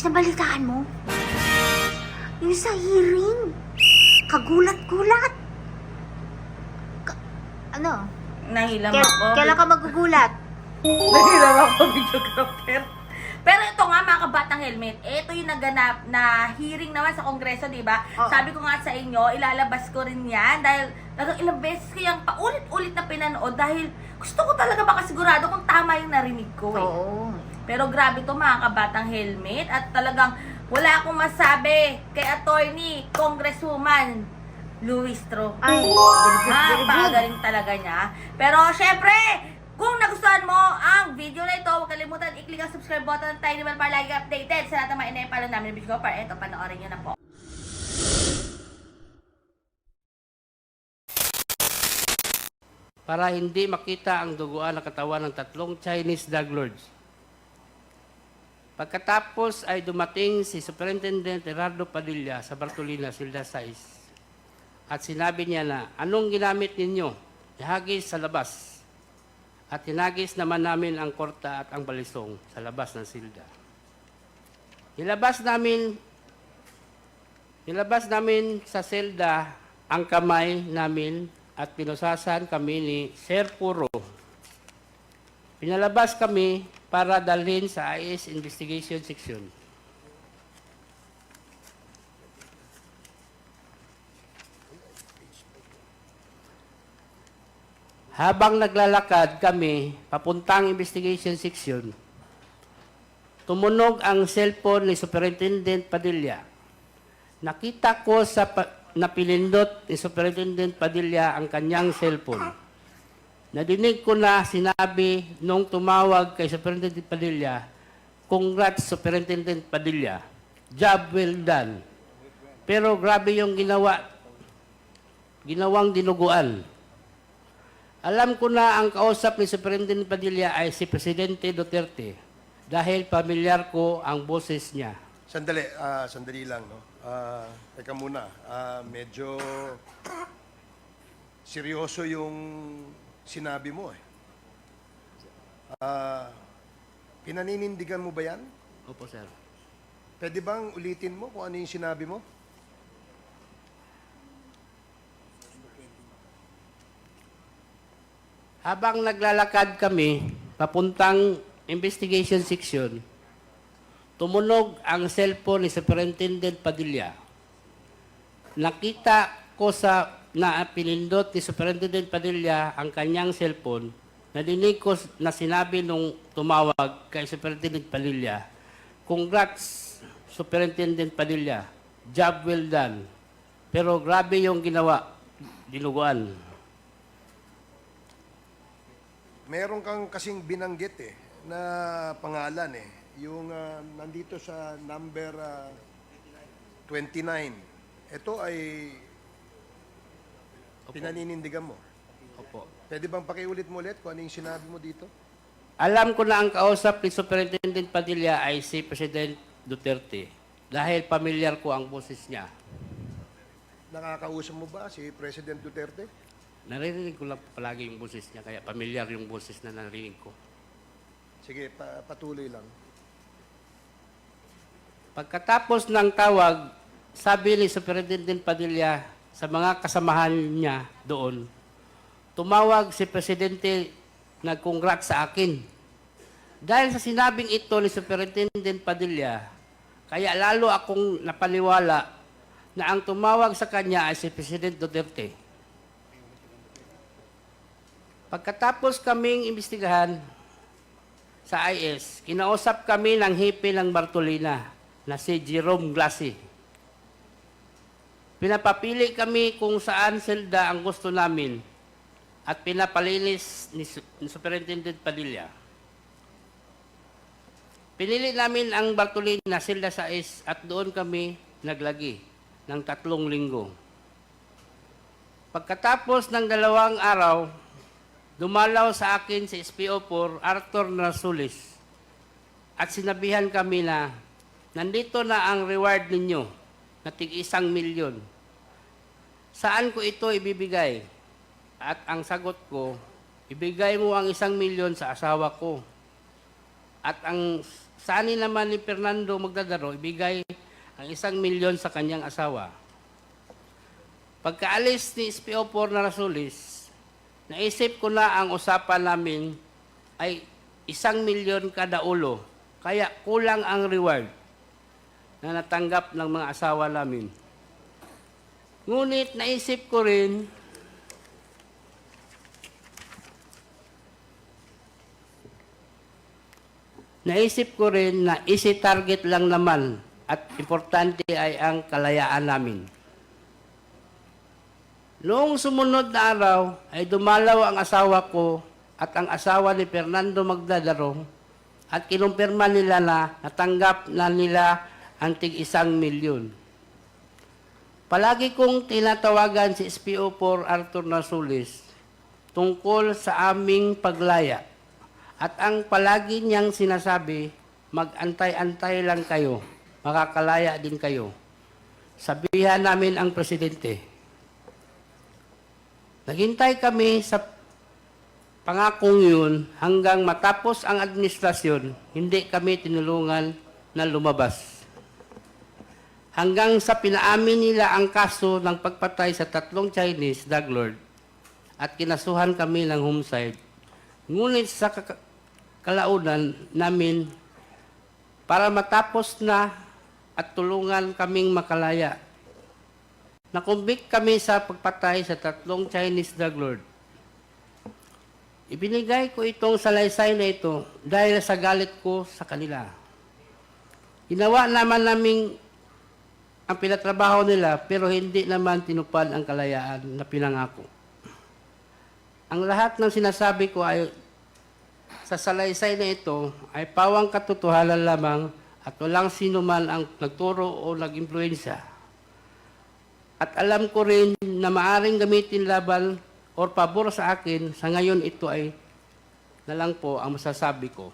Mitch, nabalitaan mo? Yung sa hearing. Kagulat-gulat. Ka- ano? Nahilam Kail- ako. kailan ka magugulat? Nahilam ako, videographer. Pero ito nga mga kabatang helmet, ito yung naganap na hearing naman sa kongreso, di ba? Sabi ko nga sa inyo, ilalabas ko rin yan dahil talagang ilang beses ko yung paulit-ulit na pinanood dahil gusto ko talaga makasigurado kung tama yung narinig ko eh. Oo. Pero grabe to mga kabatang helmet at talagang wala akong masabi kay attorney, congresswoman, Luis Tro. Ay. Napakagaling talaga niya. Pero syempre, kung nagustuhan mo ang video na ito, huwag kalimutan i-click ang subscribe button at tiny bell para lagi updated sa lahat ng mga inayapalo namin ng video ko. Para ito, panoorin nyo na po. para hindi makita ang duguan ng katawan ng tatlong Chinese drug lords. Pagkatapos ay dumating si Superintendent Gerardo Padilla sa Bartolina, Silda 6 at sinabi niya na, anong ginamit ninyo? Ihagis sa labas. At hinagis naman namin ang korta at ang balisong sa labas ng silda. Nilabas namin Nilabas namin sa selda ang kamay namin at pinusasan kami ni Sir Puro. Pinalabas kami para dalhin sa IS Investigation Section. Habang naglalakad kami papuntang investigation section, tumunog ang cellphone ni Superintendent Padilla. Nakita ko sa napilindot ni Superintendent Padilla ang kanyang cellphone. Nadinig ko na sinabi nung tumawag kay Superintendent Padilla, Congrats Superintendent Padilla. Job well done. Pero grabe yung ginawa, ginawang dinuguan. Alam ko na ang kausap ni Superintendent Padilla ay si Presidente Duterte dahil pamilyar ko ang boses niya. Sandali, ah, sandali lang, no? Ah, teka muna, ah, medyo seryoso yung sinabi mo eh. Ah, pinaninindigan mo ba yan? Opo, sir. Pwede bang ulitin mo kung ano yung sinabi mo? Habang naglalakad kami papuntang investigation section, tumunog ang cellphone ni Superintendent Padilla. Nakita ko sa na pinindot ni Superintendent Padilla ang kanyang cellphone. Nadinig ko na sinabi nung tumawag kay Superintendent Padilla, Congrats, Superintendent Padilla. Job well done. Pero grabe yung ginawa. Dinuguan. Meron kang kasing binanggit eh, na pangalan eh. Yung ah, nandito sa number ah, 29. Ito ay pinaninindigan mo. Opo. Pwede bang pakiulit mo ulit kung ano yung sinabi mo dito? Alam ko na ang kausap ni Superintendent Padilla ay si President Duterte dahil pamilyar ko ang boses niya. Nakakausap mo ba si President Duterte? Naririnig ko lang palagi yung boses niya kaya pamilyar yung boses na narinig ko. Sige, pa- patuloy lang. Pagkatapos ng tawag, sabi ni Superintendent Padilla sa mga kasamahan niya doon, tumawag si Presidente nag-congrats sa akin. Dahil sa sinabing ito ni Superintendent Padilla, kaya lalo akong napaniwala na ang tumawag sa kanya ay si President Duterte. Pagkatapos kaming imbestigahan sa IS, kinausap kami ng hipi ng Bartolina na si Jerome Glassi. Pinapapili kami kung saan selda ang gusto namin at pinapalinis ni, Su- ni Superintendent Padilla. Pinili namin ang Bartolina, Silda 6 at doon kami naglagi ng tatlong linggo. Pagkatapos ng dalawang araw, dumalaw sa akin si SPO4 Arthur Narsulis at sinabihan kami na nandito na ang reward ninyo na tig isang milyon. Saan ko ito ibibigay? At ang sagot ko, ibigay mo ang isang milyon sa asawa ko. At ang sa anin naman ni Fernando Magdadaro, ibigay ang isang milyon sa kanyang asawa. Pagkaalis ni SPO4 na Rasulis, naisip ko na ang usapan namin ay isang milyon kada ulo. Kaya kulang ang reward na natanggap ng mga asawa namin. Ngunit naisip ko rin Naisip ko rin na easy target lang naman at importante ay ang kalayaan namin. Noong sumunod na araw ay dumalaw ang asawa ko at ang asawa ni Fernando Magdadaro at kinumpirma nila na natanggap na nila ang tig isang milyon. Palagi kong tinatawagan si SPO4 Arthur Nasulis tungkol sa aming paglaya. At ang palagi niyang sinasabi, mag-antay-antay lang kayo, makakalaya din kayo. Sabihan namin ang presidente. Naghintay kami sa pangakong yun hanggang matapos ang administrasyon, hindi kami tinulungan na lumabas. Hanggang sa pinaamin nila ang kaso ng pagpatay sa tatlong Chinese drug lord at kinasuhan kami ng homicide. Ngunit sa kalaunan namin para matapos na at tulungan kaming makalaya. Nakumbik kami sa pagpatay sa tatlong Chinese drug lord. Ibinigay ko itong salaysay na ito dahil sa galit ko sa kanila. Ginawa naman naming ang pinatrabaho nila pero hindi naman tinupad ang kalayaan na pinangako. Ang lahat ng sinasabi ko ay sa salaysay na ito ay pawang katotohanan lamang at walang sino man ang nagturo o nag-impluensya. At alam ko rin na maaring gamitin laban o pabor sa akin, sa ngayon ito ay na lang po ang masasabi ko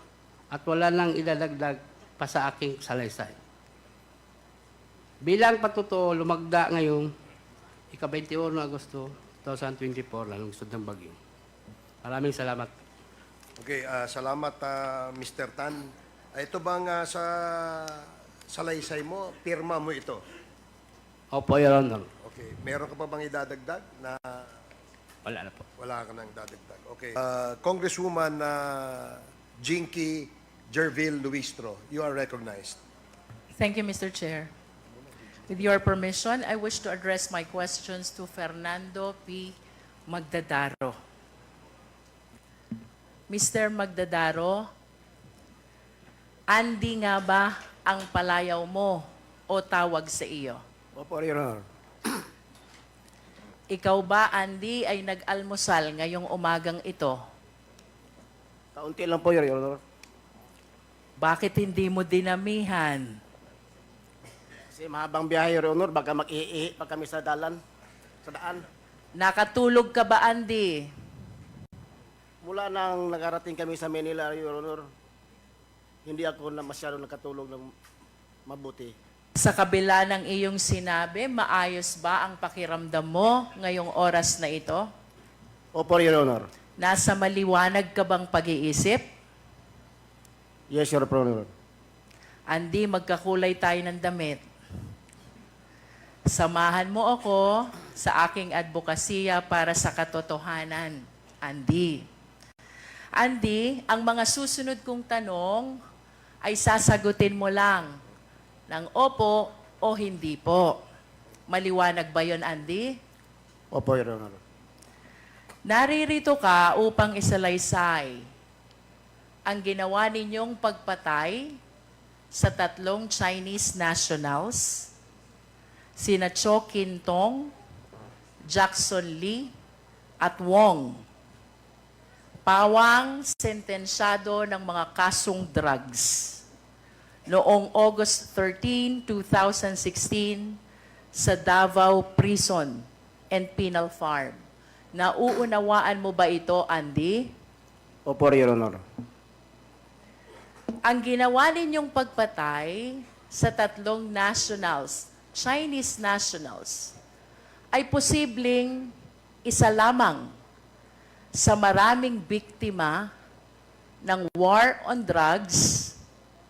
at wala nang idadagdag pa sa aking salaysay. Bilang patutuo, lumagda ngayong ika-21 Agosto 2024 na lungsod ng Bagyo. Maraming salamat. Okay, ah, salamat ah, Mr. Tan. Ah, ito bang ah, sa salaysay mo, pirma mo ito? Opo, Your Honor. Okay, meron ka pa bang idadagdag na Wala na po. wala ka nang dadagdag? Okay. Ah, Congresswoman uh, Jinky Jerville Luistro, you are recognized. Thank you, Mr. Chair. With your permission, I wish to address my questions to Fernando P. Magdadaro. Mr. Magdadaro, Andy nga ba ang palayaw mo o tawag sa iyo? Opo, Your Honor. Ikaw ba, Andy, ay nag-almusal ngayong umagang ito? Kaunti lang po, Your Honor. Bakit hindi mo dinamihan? Kasi mahabang biyahe, Your Honor. Baka mag-iihi pa kami sa dalan, sa daan. Nakatulog ka ba, Andy? Mula nang nakarating kami sa Manila, Your Honor, hindi ako na masyado nakatulog ng mabuti. Sa kabila ng iyong sinabi, maayos ba ang pakiramdam mo ngayong oras na ito? Opo, Your Honor. Nasa maliwanag ka bang pag-iisip? Yes, Your Honor. Andi, magkakulay tayo ng damit. Samahan mo ako sa aking advokasya para sa katotohanan. Andi. Andi, ang mga susunod kong tanong ay sasagutin mo lang ng opo o hindi po. Maliwanag ba yon Andy? Opo, Your Honor. Naririto ka upang isalaysay ang ginawa ninyong pagpatay sa tatlong Chinese nationals, sina Cho Kin Tong, Jackson Lee, at Wong. Pawang sentensyado ng mga kasong drugs noong August 13, 2016 sa Davao Prison and Penal Farm. Nauunawaan mo ba ito, Andy? Opo, Your Honor. Ang ginawa ninyong pagpatay sa tatlong nationals, Chinese nationals, ay posibleng isa lamang sa maraming biktima ng war on drugs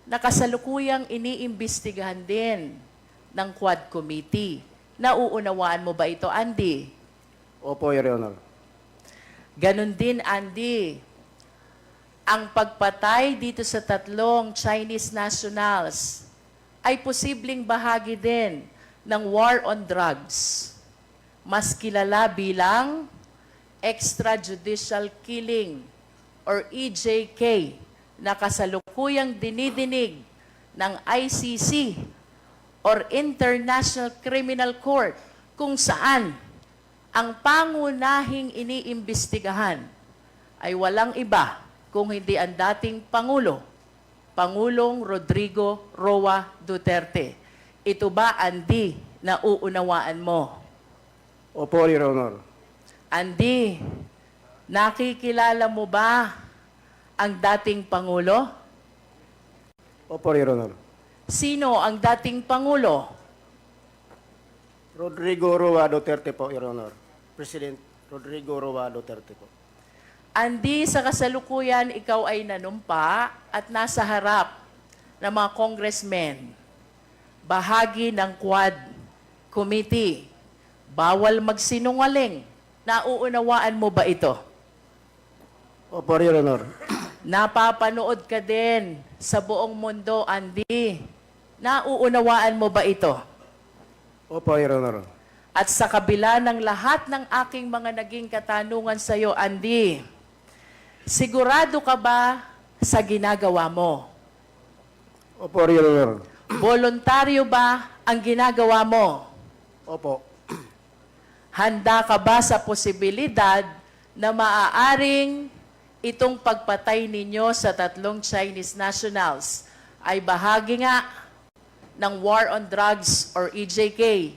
na kasalukuyang iniimbestigahan din ng Quad Committee. Nauunawaan mo ba ito, Andy? Opo, Your Honor. Ganon din, Andy. Ang pagpatay dito sa tatlong Chinese nationals ay posibleng bahagi din ng war on drugs. Mas kilala bilang extrajudicial killing or EJK na kasalukuyang dinidinig ng ICC or International Criminal Court kung saan ang pangunahing iniimbestigahan ay walang iba kung hindi ang dating Pangulo, Pangulong Rodrigo Roa Duterte. Ito ba, Andy, na uunawaan mo? Opo, Your Honor. Andy, nakikilala mo ba ang dating Pangulo? Opo, Your Honor. Sino ang dating Pangulo? Rodrigo Roa Duterte po, Your Honor. President Rodrigo Roa Duterte po. Andy, sa kasalukuyan, ikaw ay nanumpa at nasa harap ng mga congressmen. Bahagi ng Quad Committee. Bawal magsinungaling. Nauunawaan mo ba ito? Opo, Your Honor. Napapanood ka din sa buong mundo, Andy. Nauunawaan mo ba ito? Opo, Your Honor. At sa kabila ng lahat ng aking mga naging katanungan sa iyo, Andy, sigurado ka ba sa ginagawa mo? Opo, Your Honor. Voluntaryo ba ang ginagawa mo? Opo. Handa ka ba sa posibilidad na maaaring itong pagpatay ninyo sa tatlong Chinese nationals ay bahagi nga ng War on Drugs or EJK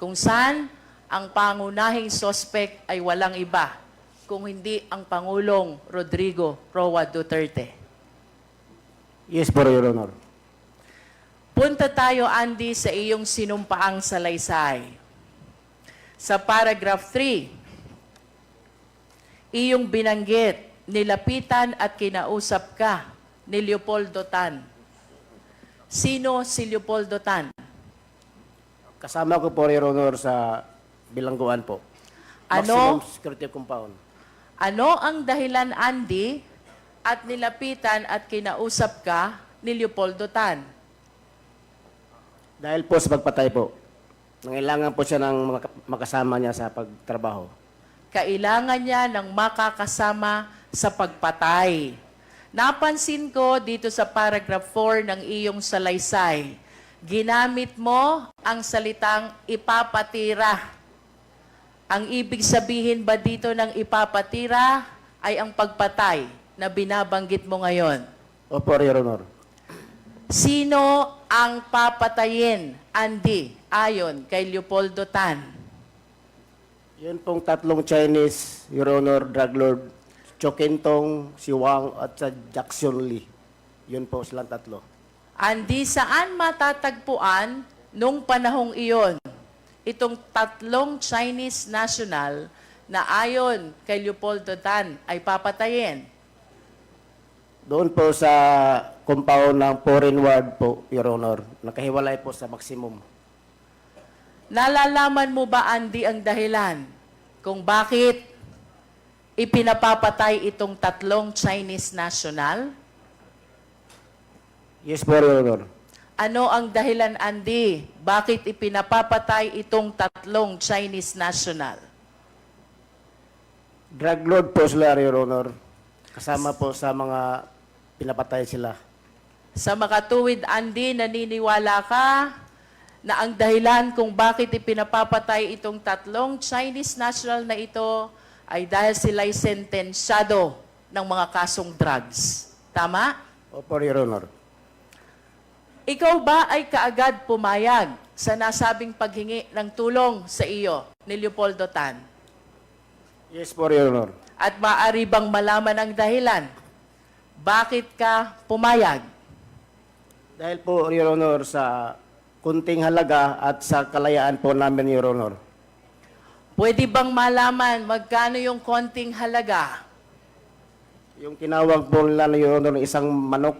kung saan ang pangunahing suspect ay walang iba kung hindi ang Pangulong Rodrigo Roa Duterte. Yes Your Honor. Punta tayo, Andy, sa iyong sinumpaang salaysay. Sa paragraph 3, iyong binanggit, nilapitan at kinausap ka ni Leopoldo Tan. Sino si Leopoldo Tan? Kasama ko po, Your Honor, sa bilangguan po. Ano? Maximum security compound. Ano ang dahilan, Andy, at nilapitan at kinausap ka ni Leopoldo Tan? Dahil po sa pagpatay po. Nangailangan po siya ng makasama niya sa pagtrabaho. kailangan niya ng makakasama sa pagpatay. Napansin ko dito sa paragraph 4 ng iyong salaysay, ginamit mo ang salitang ipapatira. Ang ibig sabihin ba dito ng ipapatira ay ang pagpatay na binabanggit mo ngayon. Opo, Your Honor. Sino ang papatayin, Andy, ayon kay Leopoldo Tan? Yun pong tatlong Chinese, Your Honor, drug lord, Chokentong, si Wang, at sa Jackson Lee. Yun po silang tatlo. Andi, saan matatagpuan nung panahong iyon itong tatlong Chinese national na ayon kay Leopoldo Tan ay papatayin? Doon po sa compound ng foreign ward po, Your Honor. Nakahiwalay po sa maximum. Nalalaman mo ba, Andy, ang dahilan kung bakit ipinapapatay itong tatlong Chinese national? Yes po, Your Honor. Ano ang dahilan, Andy? Bakit ipinapapatay itong tatlong Chinese national? Drug lord po sila, Your Honor. Kasama po sa mga pinapatay sila. Sa makatuwid, Andy, naniniwala ka na ang dahilan kung bakit ipinapapatay itong tatlong Chinese national na ito ay dahil sila'y sentensyado ng mga kasong drugs. Tama? Opo, Your Honor. Ikaw ba ay kaagad pumayag sa nasabing paghingi ng tulong sa iyo ni Leopoldo Tan? Yes po, Your Honor. At maaari bang malaman ang dahilan? Bakit ka pumayag? Dahil po, Your Honor, sa kunting halaga at sa kalayaan po namin, Your Honor. Pwede bang malaman magkano yung konting halaga? Yung tinawag po nila, Your Honor, ng isang manok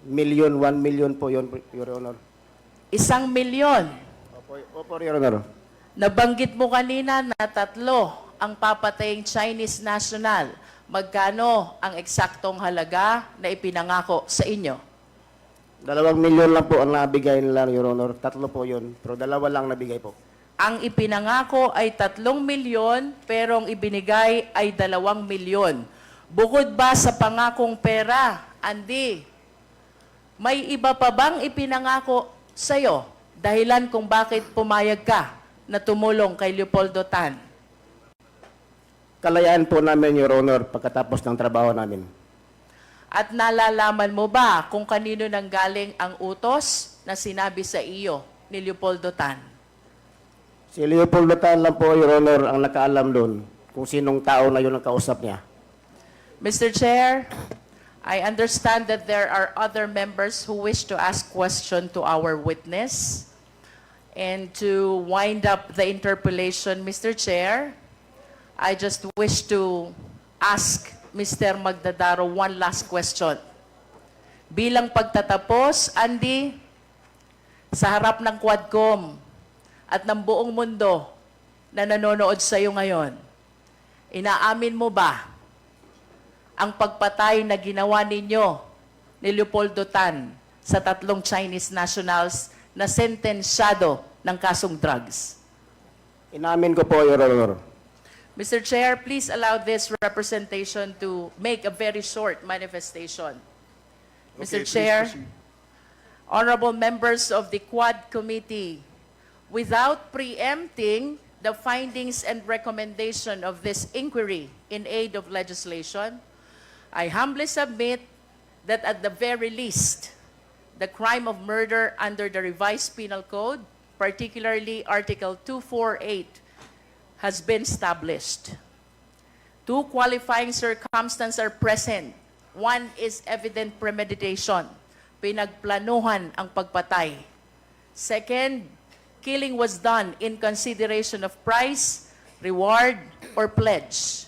Million, 1 million po yun, Your Honor. Isang milyon. Opo, opo Your Honor. Nabanggit mo kanina na tatlo ang papataying Chinese national. Magkano ang eksaktong halaga na ipinangako sa inyo? Dalawang milyon lang po ang nabigay nila, Your Honor. Tatlo po yun, pero dalawa lang nabigay po. Ang ipinangako ay tatlong milyon, pero ang ibinigay ay dalawang milyon. Bukod ba sa pangakong pera, Andy, may iba pa bang ipinangako sa'yo? Dahilan kung bakit pumayag ka na tumulong kay Leopoldo Tan? Kalayaan po namin, Your Honor, pagkatapos ng trabaho namin. At nalalaman mo ba kung kanino nang galing ang utos na sinabi sa iyo ni Leopoldo Tan? Si Leopoldo Tan lang po, Your Honor, ang nakaalam doon kung sinong tao na yun ang kausap niya. Mr. Chair, I understand that there are other members who wish to ask question to our witness. And to wind up the interpellation, Mr. Chair, I just wish to ask Mr. Magdadaro one last question. Bilang pagtatapos, Andy, sa harap ng Quadcom at ng buong mundo na nanonood sa iyo ngayon, inaamin mo ba ang pagpatay na ginawa ninyo ni Leopoldo Tan sa tatlong Chinese nationals na sentensyado ng kasong drugs. Inamin ko po, Your Honor. Mr. Chair, please allow this representation to make a very short manifestation. Mr. Okay, please Chair, proceed. honorable members of the Quad Committee, without preempting the findings and recommendation of this inquiry in aid of legislation, I humbly submit that at the very least, the crime of murder under the revised penal code, particularly Article 248, has been established. Two qualifying circumstances are present. One is evident premeditation. Pinagplanuhan ang pagpatay. Second, killing was done in consideration of price, reward, or pledge.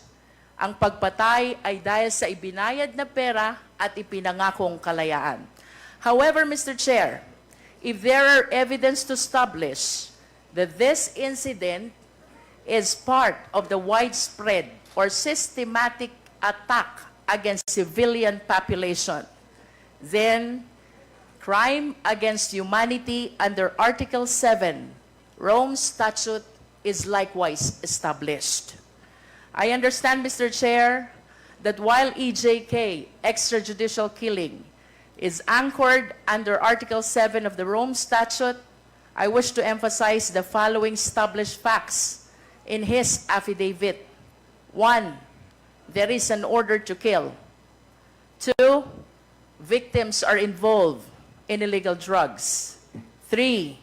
Ang pagpatay ay dahil sa ibinayad na pera at ipinangakong kalayaan. However, Mr. Chair, if there are evidence to establish that this incident is part of the widespread or systematic attack against civilian population, then crime against humanity under Article 7, Rome Statute is likewise established. I understand, Mr. Chair, that while EJK, extrajudicial killing, is anchored under Article 7 of the Rome Statute, I wish to emphasize the following established facts in his affidavit. One, there is an order to kill. Two, victims are involved in illegal drugs. Three,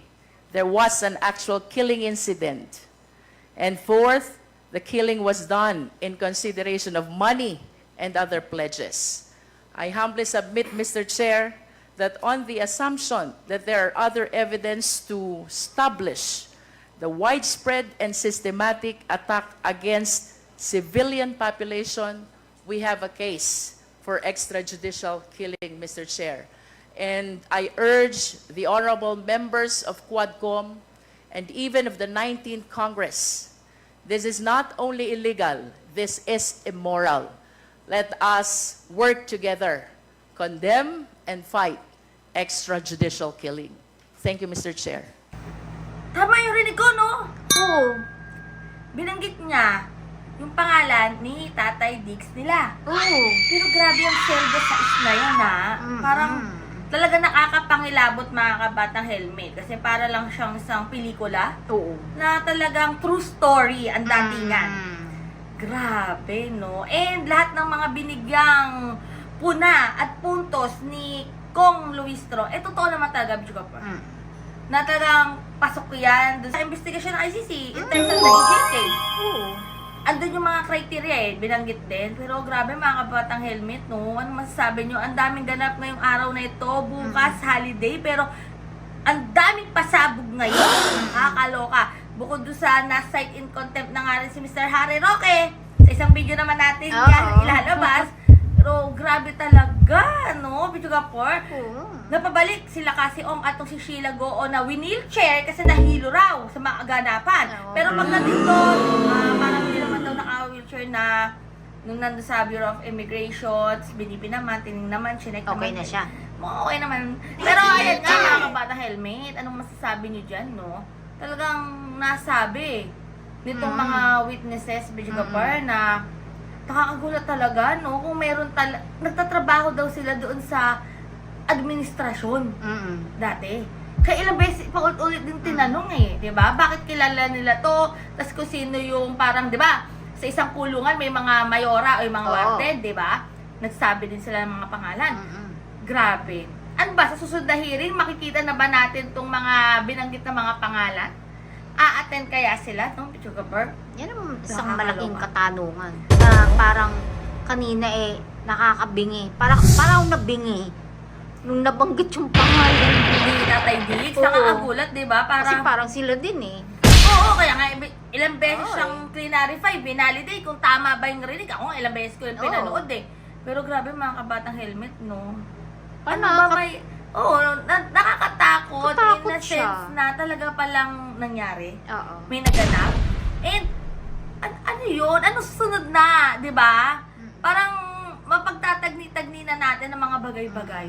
there was an actual killing incident. And fourth, the killing was done in consideration of money and other pledges. I humbly submit, Mr. Chair, that on the assumption that there are other evidence to establish the widespread and systematic attack against civilian population, we have a case for extrajudicial killing, Mr. Chair. And I urge the honorable members of Quadcom and even of the 19th Congress, this is not only illegal, this is immoral. Let us work together, condemn and fight extrajudicial killing. Thank you, Mr. Chair. Tama yung rinig ko, no? Oo. Binanggit niya yung pangalan ni Tatay Dix nila. Oo. Pero grabe yung seldo sa isla yan, ha? Mm, Parang talaga nakakapangilabot mga kabatang helmet. Kasi para lang siyang isang pelikula Oo. na talagang true story ang datingan. Grabe, no? And lahat ng mga binigyang puna at puntos ni Kong Luistro, eh totoo naman talaga, Bidyo Kapar. Mm. Na talagang pasok yan dun sa investigation ng ICC in terms of the EJK. Oo. Andun yung mga criteria eh, binanggit din. Pero grabe mga kabatang helmet, no? Ano masasabi nyo? Ang daming ganap ngayong araw na ito, bukas, holiday, pero ang daming pasabog ngayon. Nakakaloka. Bukod doon sa na-cite in contempt na nga rin si Mr. Harry Roque, sa isang video naman natin Oo. yan ilalabas, Pero grabe talaga, no? Bidjugapor. Oo. Napabalik sila kasi Ong at si Sheila Goo na wheelchair kasi nahilo raw sa mga ganapan. Oo. Pero pagdating doon, ah, parang hindi naman daw naka-wheelchair na nung nandun sa Bureau of Immigration, binipi naman, tining naman, chinek Okay naman. na siya. Okay naman. Pero ayan nga, mga kabata helmet, anong masasabi niyo dyan, no? Talagang nasabi nitong Mm. mga witnesses, Bidjugapar, na nakakagulat talaga, no? Kung meron tal nagtatrabaho daw sila doon sa administrasyon Mm-mm. dati. Kaya ilang beses pa ulit din tinanong eh, 'di ba? Bakit kilala nila 'to? Tapos kung sino yung parang 'di ba? Sa isang kulungan may mga mayora o yung mga Oo. warden, 'di ba? Nagsabi din sila ng mga pangalan. Mm-mm. Grabe. Ano ba sa susunod na hearing makikita na ba natin tong mga binanggit na mga pangalan? A-attend kaya sila, no? Pichugapur? Yan ang isang malaking katanungan. Na parang kanina eh, nakakabingi. Parang, parang nabingi. Nung nabanggit yung pangalan. Hindi Tatay Diggs, Oo. nakakagulat, 'di ba? Kasi Parang parang sila din eh. Oo, kaya nga ibi- ilang beses Oo, siyang clarify, binalidate kung tama ba yung rinig. Ako nga ilang beses ko yung Oo. pinanood eh. Pero grabe mga kabatang helmet, no? Ano Ano, ba kat- may... Oo, na, nakakatakot Katakot in a siya. sense na talaga palang nangyari. Oo. May naganap. And, an- ano yun? Ano susunod na, di ba? Parang mapagtatagni-tagni na natin ng mga bagay-bagay.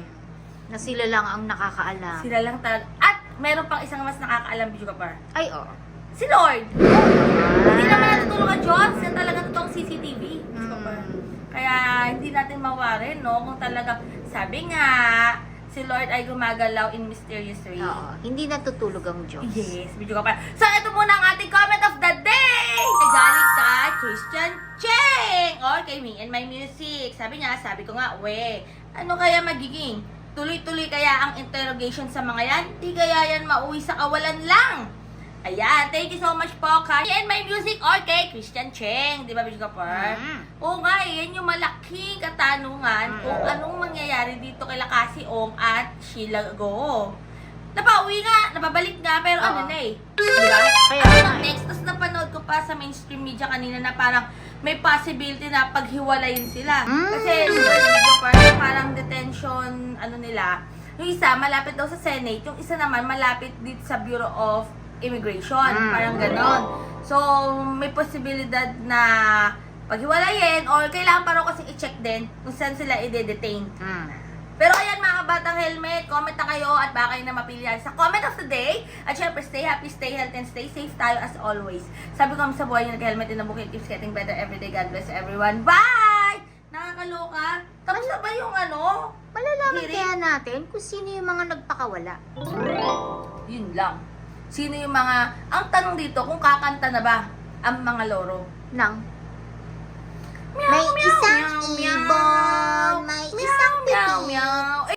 Na sila lang ang nakakaalam. Sila lang talaga. At meron pang isang mas nakakaalam, Bidyo Kapar. Ay, oo. Si Lord. Hindi naman natutulong ang Diyos. Yan talaga totoong CCTV. Mm. Kaya hindi natin mawarin, no? Kung talaga, sabi nga, si Lord ay gumagalaw in mysterious way. Oo. Hindi natutulog ang Diyos. Yes, video ka pa. So, ito muna ang ating comment of the day! Nagaling kay Christian Cheng! Or kay Me and My Music. Sabi niya, sabi ko nga, we, ano kaya magiging? Tuloy-tuloy kaya ang interrogation sa mga yan? Di kaya yan mauwi sa kawalan lang? Ayan, thank you so much po Me and My Music or kay Christian Cheng. Di ba, Bishop Kapar? Mm. Oo nga, eh, yan yung malaking katanungan kung anong mangyayari dito kay Lakasi Ong at Sheila Go. Napauwi nga, napabalik nga, pero ano Oo. na eh. Di ba? Kaya Ano eh. next, tapos napanood ko pa sa mainstream media kanina na parang may possibility na paghiwalayin sila. Mm. Kasi, parang, parang detention, ano nila, yung isa, malapit daw sa Senate, yung isa naman, malapit dito sa Bureau of Immigration. Mm. Parang ganon. So, may posibilidad na paghiwalayin or kailangan pa raw kasi i-check din kung saan sila i-detain. Mm. Pero ayan mga kabatang helmet, comment na kayo at baka kayo na mapilihan sa comment of the day. At syempre, stay happy, stay healthy, and stay safe tayo as always. Sabi ko sa buhay yung nag-helmet in the bukid keeps getting better every day. God bless everyone. Bye! Nakakaloka. Tapos na ba yung ano? Malalaman Hearing? kaya natin kung sino yung mga nagpakawala. Yun lang. Sino yung mga... Ang tanong dito, kung kakanta na ba ang mga loro? Nang Meow, May meow, isang meow, meow. ibon, may Meow, isang meow, pipi. meow. Eh,